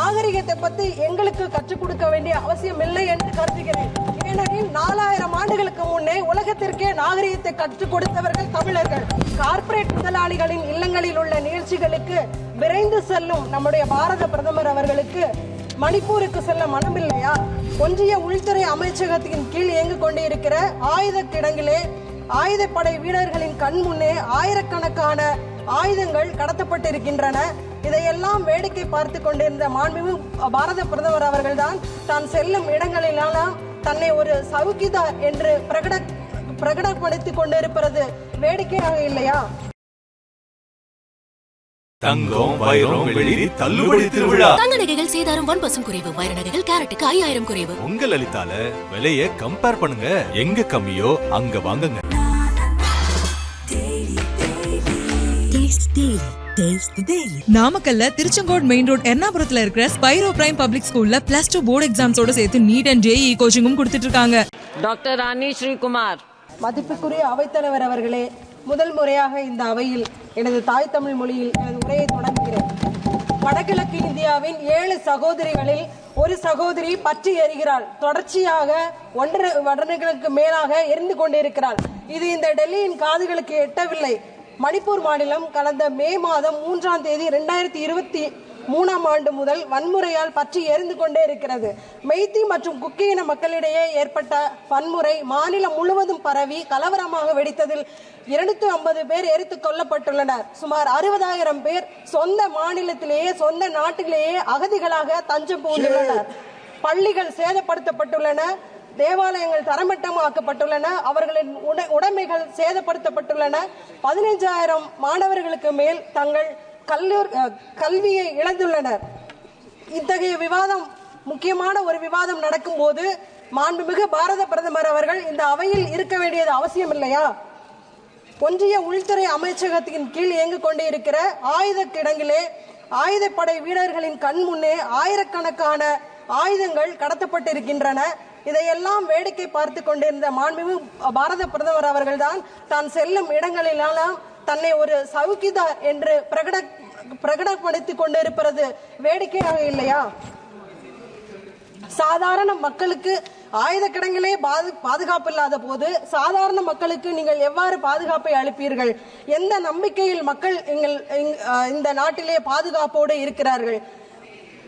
நாகரிகத்தை பத்தி எங்களுக்கு கற்றுக் கொடுக்க வேண்டிய அவசியம் இல்லை என்று கருதுகிறேன் ஏனெனில் நாலாயிரம் ஆண்டுகளுக்கு முன்னே உலகத்திற்கே நாகரிகத்தை கற்றுக் கொடுத்தவர்கள் தமிழர்கள். கார்ப்பரேட் முதலாளிகளின் இல்லங்களில் உள்ள நிகழ்ச்சிகளுக்கு விரைந்து செல்லும் நம்முடைய பாரத பிரதமர் அவர்களுக்கு மணிப்பூருக்கு செல்ல மனமில்லையா? ஒன்றிய உள்துறை அமைச்சகத்தின் கீழ் இயங்கிக் கொண்டிருக்கிற ஆயுத கிடங்கிலே ஆயுதப்படை வீரர்களின் கண் முன்னே ஆயிரக்கணக்கான ஆயுதங்கள் கடத்தப்பட்டிருக்கின்றன. இதையெல்லாம் வேடிக்கை பார்த்து கொண்டிருந்த மாண்புமிகு பாரத பிரதமர் அவர்கள்தான் தான் செல்லும் இடங்களிலெல்லாம் தன்னை ஒரு சவுக்கிதார் என்று பிரகட பிரகடப்படுத்திக் கொண்டிருப்பது வேடிக்கையாக இல்லையா? தங்கம் வைரம் வெள்ளி தள்ளுபடி திருவிழா. தங்க நகைகள் சேதாரம் ஒன் பர்சன்ட் குறைவு வைர நகைகள் கேரட்டுக்கு ஐயாயிரம் குறைவு. உங்க லலிதால விலைய கம்பேர் பண்ணுங்க. எங்க கம்மியோ அங்க வாங்குங்க. நாமக்கல்ல திருச்செங்கோட் மெயின் ரோட் எர்ணாபுரத்துல இருக்கிற ஸ்பைரோ பிரைம் பப்ளிக் ஸ்கூல்ல பிளஸ் டூ போர்டு எக்ஸாம்ஸோட சேர்த்து நீட் அண்ட் ஜேஇ கோச்சிங்கும் கொடுத்துட்டு இருக்காங்க. டாக்டர் ராணி ஸ்ரீகுமார் மதிப்புக்குரிய அவைத்தலைவர் அவர்களே முதல் முறையாக இந்த அவையில் எனது தாய் தமிழ் மொழியில் எனது உரையை தொடங்குகிறேன். வடகிழக்கு இந்தியாவின் ஏழு சகோதரிகளில் ஒரு சகோதரி பற்றி எறிகிறாள் தொடர்ச்சியாக ஒன்றரை வருடங்களுக்கு மேலாக எரிந்து கொண்டிருக்கிறாள். இது இந்த டெல்லியின் காதுகளுக்கு எட்டவில்லை. மணிப்பூர் மாநிலம் கடந்த மே மாதம் மூன்றாம் தேதி இரண்டாயிரத்தி இருபத்தி மூணாம் ஆண்டு முதல் வன்முறையால் பற்றி எரிந்து கொண்டே இருக்கிறது. மெய்த்தி மற்றும் குக்கி இன மக்களிடையே ஏற்பட்ட வன்முறை மாநிலம் முழுவதும் பரவி கலவரமாக வெடித்ததில் இருநூத்தி ஐம்பது பேர் எரித்து கொல்லப்பட்டுள்ளனர். சுமார் அறுபதாயிரம் பேர் சொந்த மாநிலத்திலேயே சொந்த நாட்டிலேயே அகதிகளாக தஞ்சம் புகுந்துள்ளனர். பள்ளிகள் சேதப்படுத்தப்பட்டுள்ளன. தேவாலயங்கள் தரமட்டமாக்கப்பட்டுள்ளன. அவர்களின் உடைமைகள் சேதப்படுத்தப்பட்டுள்ளன. பதினைஞ்சாயிரம் மாணவர்களுக்கு மேல் தங்கள் கல்லூர் கல்வியை இழந்துள்ளனர். இத்தகைய விவாதம் முக்கியமான ஒரு விவாதம் நடக்கும்போது மாண்புமிகு பாரத பிரதமர் அவர்கள் இந்த அவையில் இருக்க வேண்டியது அவசியம் இல்லையா? ஒன்றிய உள்துறை அமைச்சகத்தின் கீழ் இயங்கிக் கொண்டிருக்கிற ஆயுத கிடங்கிலே ஆயுதப்படை வீரர்களின் கண் முன்னே ஆயிரக்கணக்கான ஆயுதங்கள் கடத்தப்பட்டிருக்கின்றன. இதையெல்லாம் வேடிக்கை பார்த்து கொண்டிருந்த மாண்புமிகு பாரத பிரதமர் அவர்கள்தான் தான் செல்லும் இடங்களிலெல்லாம் தன்னை ஒரு சவுக்கிதார் என்று பிரகட பிரகடப்படுத்திக் கொண்டிருப்பது வேடிக்கையாக இல்லையா? சாதாரண மக்களுக்கு ஆயுத கிடங்கிலே பாது- பாதுகாப்பு இல்லாத போது சாதாரண மக்களுக்கு நீங்கள் எவ்வாறு பாதுகாப்பை அளிப்பீர்கள்? எந்த நம்பிக்கையில் மக்கள் எங்கள் இங்- இந்த நாட்டிலே பாதுகாப்போடு இருக்கிறார்கள்?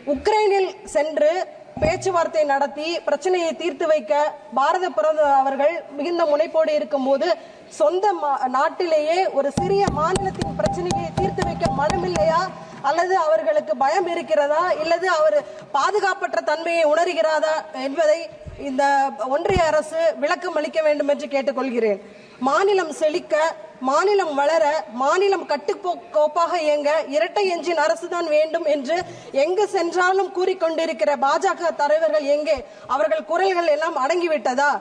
உக்ரைனில் சென்று பேச்சுவார்த்தை நடத்தி பிரச்சனையை தீர்த்து வைக்க பாரத பிரதமர் அவர்கள் மிகுந்த முனைப்போடு இருக்கும்போது சொந்த மா- நாட்டிலேயே ஒரு சிறிய மாநிலத்தின் பிரச்சனையை தீர்த்து வைக்க மனமில்லையா? அல்லது அவர்களுக்கு பயம் இருக்கிறதா? இல்லது அவர் பாதுகாப்பற்ற தன்மையை உணர்கிறதா என்பதை இந்த ஒன்றிய அரசு விளக்கம் அளிக்க வேண்டும் என்று கேட்டுக்கொள்கிறேன். மாநிலம் செழிக்க மாநிலம் வளர மாநிலம் கட்டுக்கோப்பாக இயங்க இரட்டை எஞ்சின் அரசுதான் வேண்டும் என்று எங்கு சென்றாலும் கூறிக்கொண்டிருக்கிற பாஜக தலைவர்கள் எங்கே? அவர்கள் குரல்கள் எல்லாம் அடங்கிவிட்டதா?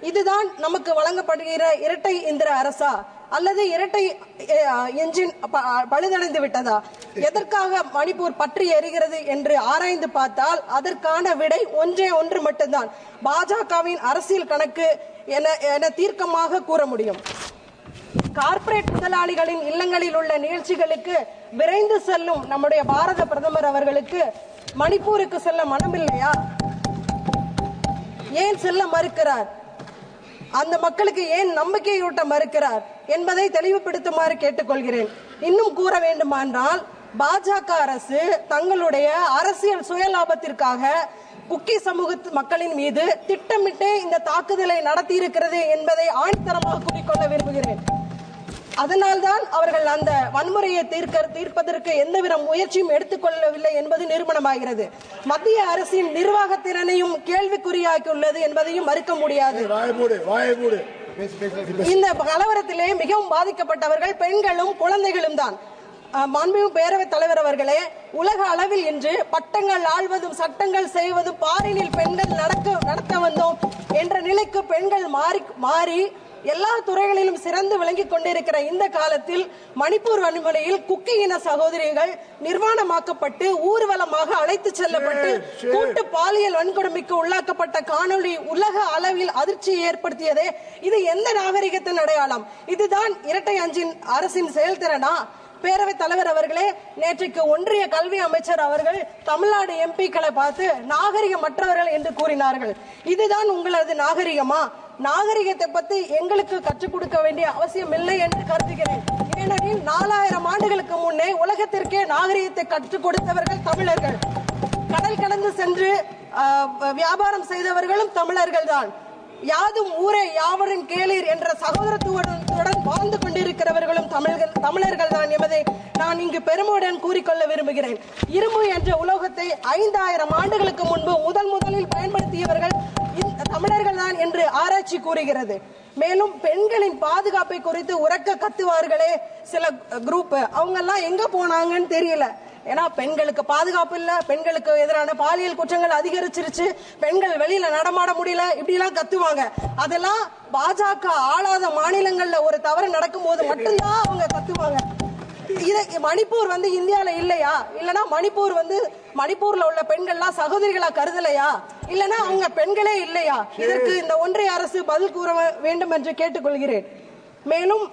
இதுதான் நமக்கு வழங்கப்படுகிற இரட்டை இந்திர அரசா? அல்லது இரட்டை என்ஜின் ப- பழுதடைந்து விட்டதா? எதற்காக மணிப்பூர் பற்றி எரிகிறது என்று ஆராய்ந்து பார்த்தால் அதற்கான விடை ஒன்றே ஒன்று மட்டும்தான். பாஜகவின் அரசியல் கணக்கு என என தீர்க்கமாக கூற முடியும். கார்ப்பரேட் முதலாளிகளின் இல்லங்களில் உள்ள நிகழ்ச்சிகளுக்கு விரைந்து செல்லும் நம்முடைய பாரத பிரதமர் அவர்களுக்கு மணிப்பூருக்கு செல்ல மனமில்லையா? ஏன் செல்ல மறுக்கிறார்? அந்த மக்களுக்கு ஏன் நம்பிக்கையூட்ட மறுக்கிறார் என்பதை தெளிவுபடுத்துமாறு கேட்டுக்கொள்கிறேன். இன்னும் கூற வேண்டுமானால் பாஜக அரசு தங்களுடைய அரசியல் சுயலாபத்திற்காக குக்கி சமூக மக்களின் மீது திட்டமிட்டே இந்த தாக்குதலை நடத்தியிருக்கிறது என்பதை ஆணித்தரமாக கூறிக்கொள்ள விரும்புகிறேன். அதனால்தான் அவர்கள் அந்த வன்முறையை தீர்க்க தீர்ப்பதற்கு எந்தவித முயற்சியும் எடுத்துக்கொள்ளவில்லை என்பது நிரூபணமாகிறது. மத்திய அரசின் நிர்வாக திறனையும் கேள்விக்குறியாக்கியுள்ளது என்பதையும் மறுக்க முடியாது. இந்த கலவரத்திலே மிகவும் பாதிக்கப்பட்டவர்கள் பெண்களும் குழந்தைகளும் தான். மாண்புமிகு பேரவைத் தலைவர் அவர்களே உலக அளவில் இன்று பட்டங்கள் ஆள்வதும் சட்டங்கள் செய்வதும் பாரினில் பெண்கள் நடக்க நடத்த வந்தோம் என்ற நிலைக்கு பெண்கள் மாறி மாறி எல்லா துறைகளிலும் சிறந்து விளங்கிக் கொண்டிருக்கிற இந்த காலத்தில் மணிப்பூர் வன்முறையில் குக்கி இன சகோதரிகள் நிர்வாணமாக்கப்பட்டு ஊர்வலமாக அழைத்துச் செல்லப்பட்டு கூட்டு பாலியல் வன்கொடுமைக்கு உள்ளாக்கப்பட்ட காணொளி உலக அளவில் அதிர்ச்சியை ஏற்படுத்தியதே. இது எந்த நாகரிகத்தின் அடையாளம்? இதுதான் இரட்டை அஞ்சின் அரசின் செயல்திறனா? பேரவைத் தலைவர் அவர்களே நேற்றைக்கு ஒன்றிய கல்வி அமைச்சர் அவர்கள் தமிழ்நாடு எம்பிக்களை பார்த்து நாகரிகமற்றவர்கள் என்று கூறினார்கள். இதுதான் உங்களது நாகரிகமா? நாகரிகத்தை பத்தி எங்களுக்கு கற்றுக் கொடுக்க வேண்டிய அவசியம் இல்லை என்று கருதுகிறேன். ஏனெனில் நாலாயிரம் ஆண்டுகளுக்கு முன்னே உலகத்திற்கே நாகரிகத்தை கற்றுக் கொடுத்தவர்கள் தமிழர்கள். கடல் கடந்து சென்று வியாபாரம் செய்தவர்களும் தமிழர்கள் தான் யாதும் ஊரே யாவரும் கேளீர் என்ற சகோதரத்துவத்துடன் வாழ்ந்து கொண்டிருக்கிறவர்களும் தமிழர்கள் தமிழர்கள் தான் என்பதை நான் இங்கு பெருமையுடன் கூறிக்கொள்ள விரும்புகிறேன். இரும்பு என்ற உலோகத்தை ஐந்தாயிரம் ஆண்டுகளுக்கு முன்பு முதல் முதலில் பயன்படுத்தியவர்கள் இந்த தமிழர்கள் தான் என்று ஆராய்ச்சி கூறுகிறது. மேலும் பெண்களின் பாதுகாப்பை குறித்து உறக்க கத்துவார்களே சில குரூப் அவங்க எல்லாம் எங்க போனாங்கன்னு தெரியல. ஏன்னா பெண்களுக்கு பாதுகாப்பு இல்லை பெண்களுக்கு எதிரான பாலியல் குற்றங்கள் அதிகரிச்சிருச்சு பெண்கள் வெளியில நடமாட முடியல இப்படி எல்லாம் கத்துவாங்க. அதெல்லாம் பாஜக ஆளாத மாநிலங்கள்ல ஒரு தவறு நடக்கும் போது மட்டும்தான் அவங்க கத்துவாங்க. இதை மணிப்பூர் வந்து இந்தியால இல்லையா? இல்லனா மணிப்பூர் வந்து மணிப்பூர்ல உள்ள பெண்கள்லாம் சகோதரிகளா கருதலையா? இல்லனா அவங்க பெண்களே இல்லையா? இதற்கு இந்த ஒன்றிய அரசு பதில் கூற வேண்டும் என்று கேட்டுக்கொள்கிறேன். மேலும்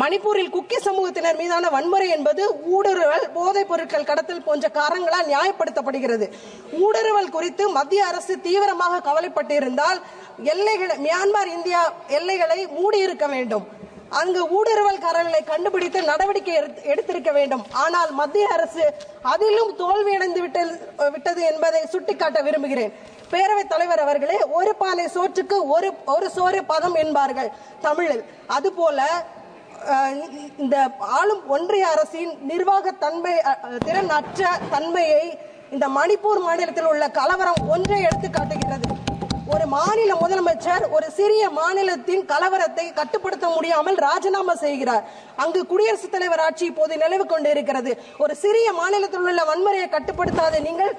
மணிப்பூரில் குக்கி சமூகத்தினர் மீதான வன்முறை என்பது ஊடுருவல் போதைப் பொருட்கள் கடத்தல் போன்ற காரணங்களால் நியாயப்படுத்தப்படுகிறது. ஊடுருவல் குறித்து மத்திய அரசு தீவிரமாக கவலைப்பட்டிருந்தால் எல்லைகளை மியான்மர் இந்தியா எல்லைகளை மூடியிருக்க வேண்டும். அங்கு ஊடுருவல்காரர்களை கண்டுபிடித்து நடவடிக்கை எடுத்து- எடுத்திருக்க வேண்டும். ஆனால் மத்திய அரசு அதிலும் தோல்வியடைந்து விட்டது விட்டது என்பதை சுட்டிக்காட்ட விரும்புகிறேன். பேரவைத் தலைவர் அவர்களே ஒரு பானை சோற்றுக்கு ஒரு ஒரு சோறு பதம் என்பார்கள் தமிழில். அதுபோல இந்த ஆளும் ஒன்றிய அரசின் நிர்வாக தன்மை திறனற்ற திறன் தன்மையை இந்த மணிப்பூர் மாநிலத்தில் உள்ள கலவரம் ஒன்றை எடுத்து காட்டுகிறது ஒரு மாநில முதலமைச்சர் ஒரு சிறிய மாநிலத்தின் கலவரத்தை கட்டுப்படுத்த முடியாமல் ராஜினாமா செய்கிறார். அங்கு குடியரசுத் தலைவர் ஆட்சி இப்போது நிலவு கொண்டிருக்கிறது. ஒரு சிறிய மாநிலத்தில் உள்ள வன்முறையை கட்டுப்படுத்தாத நீங்கள்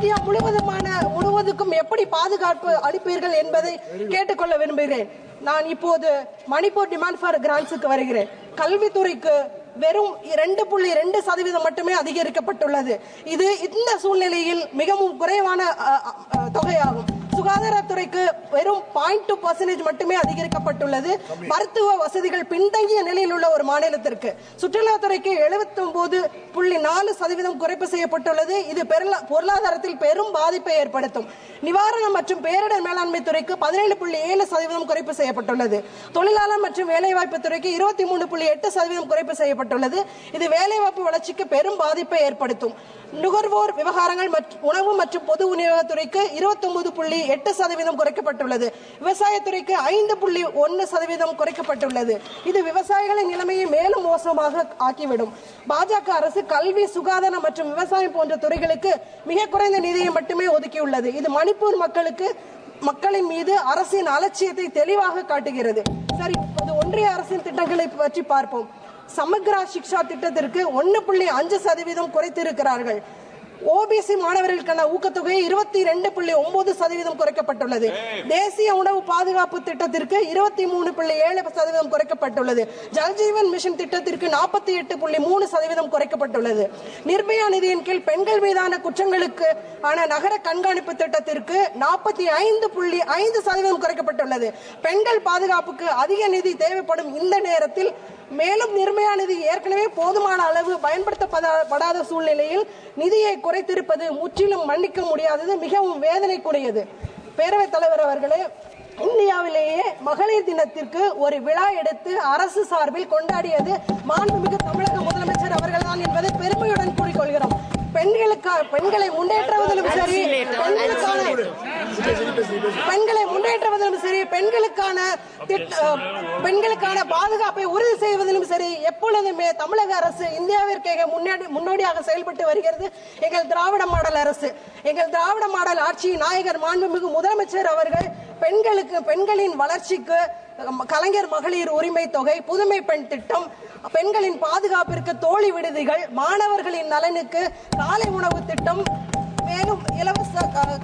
இந்தியா முழுவதுமான முழுவதுக்கும் எப்படி பாதுகாப்பு அளிப்பீர்கள் என்பதை கேட்டுக்கொள்ள விரும்புகிறேன். நான் இப்போது மணிப்பூர் டிமாண்ட் ஃபார் கிராண்ட்ஸுக்கு வருகிறேன். கல்வித்துறைக்கு வெறும் இரண்டு புள்ளி ரெண்டு சதவீதம் மட்டுமே அதிகரிக்கப்பட்டுள்ளது. இது இந்த சூழ்நிலையில் மிகவும் குறைவான தொகையாகும். சுகாதாரத்துறைக்கு வெறும் பாயிண்ட் டூ பர்சன்டேஜ் மட்டுமே அதிகரிக்கப்பட்டுள்ளது. மருத்துவ வசதிகள் பின்தங்கிய நிலையில் உள்ள ஒரு மாநிலத்திற்கு. சுற்றுலாத்துறைக்கு எழுபத்தி ஒன்பது புள்ளி நாலு சதவீதம் குறைப்பு செய்யப்பட்டுள்ளது. இது பொருளாதாரத்தில் பெரும் பாதிப்பை ஏற்படுத்தும். நிவாரணம் மற்றும் பேரிடர் மேலாண்மை துறைக்கு பதினேழு புள்ளி ஏழு சதவீதம் குறைப்பு செய்யப்பட்டுள்ளது. தொழிலாளர் மற்றும் வேலைவாய்ப்பு துறைக்கு இருபத்தி மூணு புள்ளி எட்டு சதவீதம் குறைப்பு செய்யப்பட்டுள்ளது. இது வேலைவாய்ப்பு வளர்ச்சிக்கு பெரும் பாதிப்பை ஏற்படுத்தும். நுகர்வோர் விவகாரங்கள் மற்றும் உணவு மற்றும் பொது விநியோகத்துறைக்கு இருபத்தி ஒன்பது புள்ளி எட்டு சதவீதம் குறைக்கப்பட்டுள்ளது. விவசாயத்துறைக்கு ஐந்து புள்ளி ஒன்னு சதவீதம் குறைக்கப்பட்டுள்ளது. இது விவசாயிகளின் நிலைமையை மேலும் மோசமாக ஆக்கிவிடும். பாஜக அரசு கல்வி சுகாதாரம் மற்றும் விவசாயம் போன்ற துறைகளுக்கு மிக குறைந்த நிதியை மட்டுமே ஒதுக்கியுள்ளது. இது மணிப்பூர் மக்களுக்கு மக்களின் மீது அரசின் அலட்சியத்தை தெளிவாக காட்டுகிறது. சரி இப்போது ஒன்றிய அரசின் திட்டங்களை பற்றி பார்ப்போம். சமக்ரா சிக்ஷா திட்டத்திற்கு ஒன்னு புள்ளி அஞ்சு சதவீதம் குறைத்திருக்கிறார்கள். ஓபிசி மாணவர்களுக்கான ஊக்கத்தொகை இருபத்தி ரெண்டு புள்ளி ஒன்பது சதவீதம் குறைக்கப்பட்டுள்ளது. தேசிய உணவு பாதுகாப்பு திட்டத்திற்கு இருபத்தி மூணு புள்ளி ஏழு சதவீதம் குறைக்கப்பட்டுள்ளது. ஜல்ஜீவன் மிஷன் திட்டத்திற்கு நாற்பத்தி எட்டு புள்ளி மூணு சதவீதம் குறைக்கப்பட்டுள்ளது. நிர்பயா நிதியின் கீழ் பெண்கள் மீதான குற்றங்களுக்கு ஆன நகர கண்காணிப்பு திட்டத்திற்கு நாற்பத்தி ஐந்து புள்ளி ஐந்து சதவீதம் குறைக்கப்பட்டுள்ளது. பெண்கள் பாதுகாப்புக்கு அதிக நிதி தேவைப்படும் இந்த நேரத்தில் மேலும் நிர்மயா நிதி ஏற்கனவே போதுமான அளவு பயன்படுத்தப்படாத சூழ்நிலையில் நிதியை குறைத்திருப்பது முற்றிலும் மன்னிக்க முடியாதது மிகவும் வேதனைக்குரியது. பேரவைத் தலைவர் அவர்களே இந்தியாவிலேயே மகளிர் தினத்திற்கு ஒரு விழா எடுத்து அரசு சார்பில் கொண்டாடியது மாண்புமிகு தமிழக முதலமைச்சர் அவர்கள்தான் என்பதை பெருமையுடன் கூறிக்கொள்கிறோம். பெண்களுக்காக பெண்களை முன்னேற்றுவதிலும் சரி பெண்களுக்கான பெண்களை முன்னேற்ற சரி பெண்களுக்கான பெண்களுக்கான பாதுகாப்பை உறுதி செய்வதிலும் சரி எப்பொழுதுமே தமிழக அரசு இந்தியாவிற்கு முன்னாடி முன்னோடியாக செயல்பட்டு வருகிறது. எங்கள் திராவிட மாடல் அரசு எங்கள் திராவிட மாடல் ஆட்சி நாயகர் மாண்புமிகு முதலமைச்சர் அவர்கள் பெண்களுக்கு பெண்களின் வளர்ச்சிக்கு கலைஞர் மகளிர் உரிமை தொகை புதுமை பெண் திட்டம் பெண்களின் பாதுகாப்பிற்கு தோழி விடுதிகள் மாணவர்களின் நலனுக்கு காலை உணவு திட்டம் மேலும் இலவச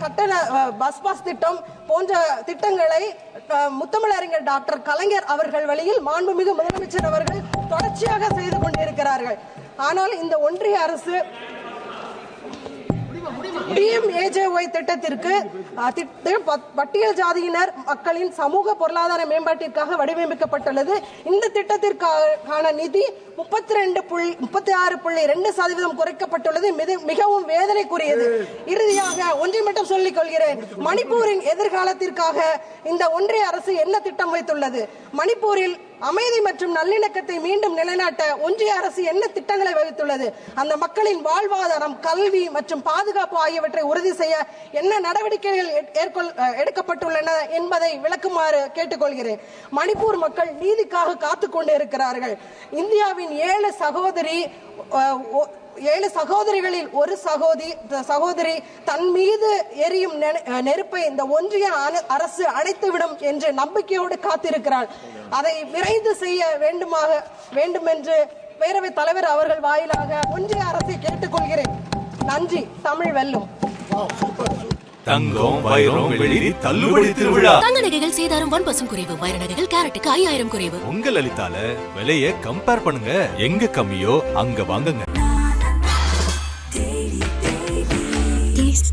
கட்டண பஸ் பாஸ் திட்டம் போன்ற திட்டங்களை அஹ், முத்தமிழறிஞர் டாக்டர் கலைஞர் அவர்கள் வழியில் மாண்புமிகு முதலமைச்சர் அவர்கள் தொடர்ச்சியாக செய்து கொண்டிருக்கிறார்கள். ஆனால் இந்த ஒன்றிய அரசு பிஎம்ஏஜேஒய் திட்டத்திற்கு பட்டியல் ஜாதியினர் மக்களின் சமூக பொருளாதார மேம்பாட்டிற்காக வடிவமைக்கப்பட்டுள்ளது. இந்த திட்டத்திற்கான நிதி முப்பத்தி ரெண்டு புள்ளி முப்பத்தி ஆறு புள்ளி ரெண்டு சதவீதம் குறைக்கப்பட்டுள்ளது. மிக- மிகவும் வேதனைக்குரியது. இறுதியாக ஒன்றை மட்டும் சொல்லிக் கொள்கிறேன். மணிப்பூரின் எதிர்காலத்திற்காக இந்த ஒன்றிய அரசு என்ன திட்டம் வைத்துள்ளது? மணிப்பூரில் அமைதி மற்றும் நல்லிணக்கத்தை மீண்டும் நிலைநாட்ட ஒன்றிய அரசு என்ன திட்டங்களை வகுத்துள்ளது? அந்த மக்களின் வாழ்வாதாரம் கல்வி மற்றும் பாதுகாப்பு ஆகியவற்றை உறுதி செய்ய என்ன நடவடிக்கைகள் எட்- எடுக்கப்பட்டுள்ளன என்பதை விளக்குமாறு கேட்டுக்கொள்கிறேன். மணிப்பூர் மக்கள் நீதிக்காக காத்து கொண்டு இருக்கிறார்கள். இந்தியாவின் ஏழு சகோதரி ஏழு சகோதரிகளில் ஒரு சகோதரி சகோதரி தன் மீது எரியும் நெருப்பை இந்த ஒன்றிய அரசு அணைத்துவிடும் என்று நம்பிக்கையோடு காத்திருக்கிறார் அதை விரைந்து செய்ய வேண்டுமாக வேண்டும் என்று பேரவைத் தலைவர் அவர்கள் வாயிலாக ஒன்றிய அரசை கேட்டுக்கொள்கிறேன். நன்றி. தமிழ் வெல்லும். தங்கம் வைரம் வெள்ளி தள்ளுபடி திருவிழா. தங்க நகைகள் சேதாரம் ஒன் பர்சன்ட் குறைவு வைர நகைகள் கேரட்டுக்கு ஐயாயிரம் குறைவு. உங்க லலிதால விலைய கம்பேர் பண்ணுங்க. எங்க கம்மியோ அங்க வாங்குங்க.